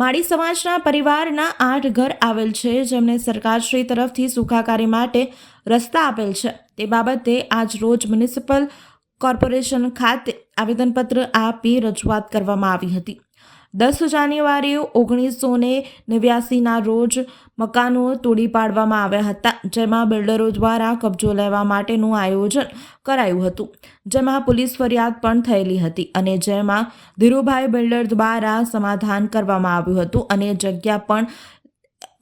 માળી સમાજના પરિવારના આઠ ઘર આવેલ છે, જેમને સરકારશ્રી તરફથી સુખાકારી માટે રસ્તા આપેલ છે. તે બાબતે આજ રોજ મ્યુનિસિપલ કોર્પોરેશન ખાતે આવેદનપત્ર આપી રજૂઆત કરવામાં આવી હતી. દસ જાન્યુઆરી ઓગણીસો ને નેવ્યાસીના રોજ મકાનો તોડી પાડવામાં આવ્યા હતા, જેમાં બિલ્ડરો દ્વારા કબજો લેવા માટેનું આયોજન કરાયું હતું. જેમાં પોલીસ ફરિયાદ પણ થયેલી હતી અને જેમાં ધીરુભાઈ બિલ્ડર દ્વારા સમાધાન કરવામાં આવ્યું હતું અને જગ્યા પણ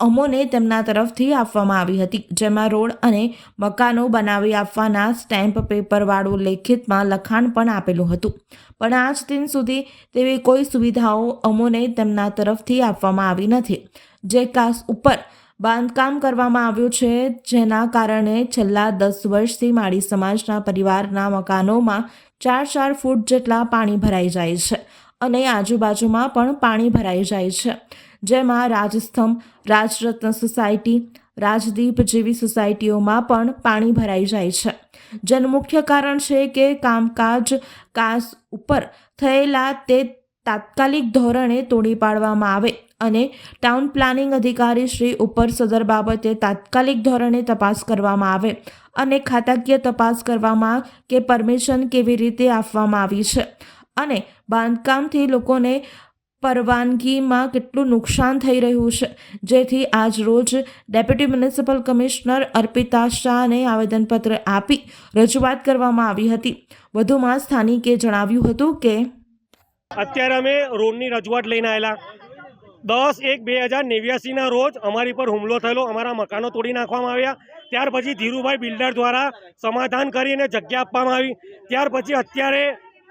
અમોને તેમના તરફથી આપવામાં આવી હતી, જેમાં રોડ અને મકાનો બનાવી આપવાના સ્ટેમ્પ પેપરવાળું લેખિતમાં લખાણ પણ આપેલું હતું. પણ આજ દિન સુધી તેવી કોઈ સુવિધાઓ અમોને તેમના તરફથી આપવામાં આવી નથી. જે કાસ ઉપર બાંધકામ કરવામાં આવ્યું છે, જેના કારણે છેલ્લા દસ વર્ષથી માળી સમાજના પરિવારના મકાનોમાં ચાર ચાર ફૂટ જેટલા પાણી ભરાઈ જાય છે અને આજુબાજુમાં પણ પાણી ભરાઈ જાય છે. જેમાં રાજસ્તંભ રાજરત્ન સોસાયટી, રાજદીપ જેવી સોસાયટીઓમાં પણ પાણી ભરાઈ જાય છે. જેનું મુખ્ય કારણ છે કે કામકાજ કાસ ઉપર થયેલા તે તાત્કાલિક ધોરણે તોડી પાડવામાં આવે અને ટાઉન પ્લાનિંગ અધિકારી શ્રી ઉપર સદર બાબતે તાત્કાલિક ધોરણે તપાસ કરવામાં આવે અને ખાતાકીય તપાસ કરવામાં કે પરમિશન કેવી રીતે આપવામાં આવી છે. અને બાંધકામથી લોકોને પરવાનગીમાં કેટલું નુકસાન થઈ રહ્યું છે? જેથી આજ રોજ ડેપ્યુટી મ્યુનિસિપલ કમિશનર અર્પિતા શાહને આવેદનપત્ર આપી રજૂઆત કરવામાં આવી હતી. વધુમાં સ્થાનિકે જણાવ્યું હતું કે અત્યારે અમે રોડની રજૂઆત લઈને આવેલા. દસ એક બે હજાર નેવ્યાસીના રોજ અમારી પર હુમલો થયેલો, અમારા મકાનો તોડી નાખવામાં આવ્યા. ત્યાર પછી ધીરુભાઈ બિલ્ડર દ્વારા સમાધાન કરીને જગ્યા આપવામાં આવી. ત્યાર પછી અત્યારે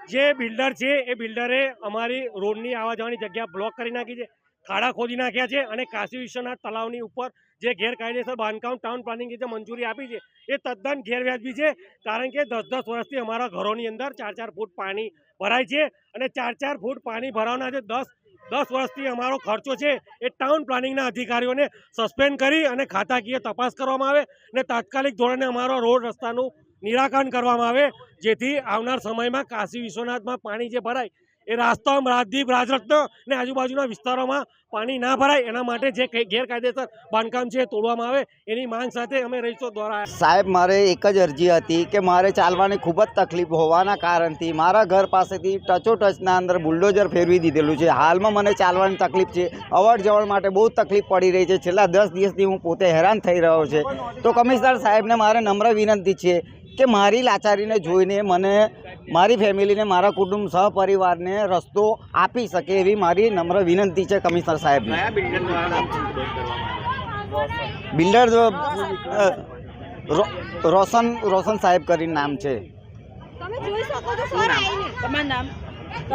જે બિલ્ડર છે, એ બિલ્ડરે અમારી રોડની આવવા જવાની જગ્યા બ્લોક કરી નાખી છે, ખાડા ખોદી નાખ્યા છે અને કાશી વિશ્વનાથ તલાવની ઉપર જે ગેરકાયદેસર બાંધકામ ટાઉન પ્લાનિંગ જે મંજૂરી આપી છે, એ તદ્દન ગેરવ્યાજબી છે, કારણ કે દસ દસ વર્ષથી અમારા ઘરોની અંદર ચાર ચાર ફૂટ પાણી ભરાય છે અને ચાર ચાર ફૂટ પાણી ભરાવાના જે દસ દસ વર્ષથી અમારો ખર્ચો છે, એ ટાઉન પ્લાનિંગના અધિકારીઓને સસ્પેન્ડ કરી અને ખાતાકીય તપાસ કરવામાં આવે અને તાત્કાલિક ધોરણે અમારો રોડ રસ્તાનું નિરાકરણ કરવામાં આવે, જેથી આવનાર સમયમાં કાશી વિશ્વનાથમાં પાણી જે ભરાય, એ રાસ્તમ રાજદીપ રાજરત્ન ને આજુબાજુના વિસ્તારોમાં પાણી ના ભરાય, એના માટે જે ગેરકાયદેસર બાંધકામ છે તોડવામાં આવે, એની માંગ સાથે અમે રહીશો દ્વારા સાહેબ, મારે એક જ અરજી હતી કે મારે ચાલવાની ખૂબ જ તકલીફ હોવાના કારણથી મારા ઘર પાસેથી ટચો ટચના અંદર બુલડોઝર ફેરવી દીધેલું છે. હાલમાં મને ચાલવાની તકલીફ છે. અવર જવર માટે બહુ તકલીફ પડી રહી છે. છેલ્લા દસ દિવસથી હું પોતે હેરાન થઈ રહ્યો છે. તો કમિશનર સાહેબને મારે નમ્ર વિનંતી છે કે મારી લાચારીને જોઈને મને મારી ફેમિલીને મારા કુટુંબ સહપરિવારને રસ્તો આપી શકે એવી મારી નમ્ર વિનંતી છે કમિશનર સાહેબને. બિલ્ડર રોશન રોશન સાહેબ કરીને નામ છે. તમે જોઈ શકો છો સર આવીને. તમારું નામ?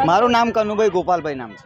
મારું નામ કનુભાઈ ગોપાલભાઈ નામ છે.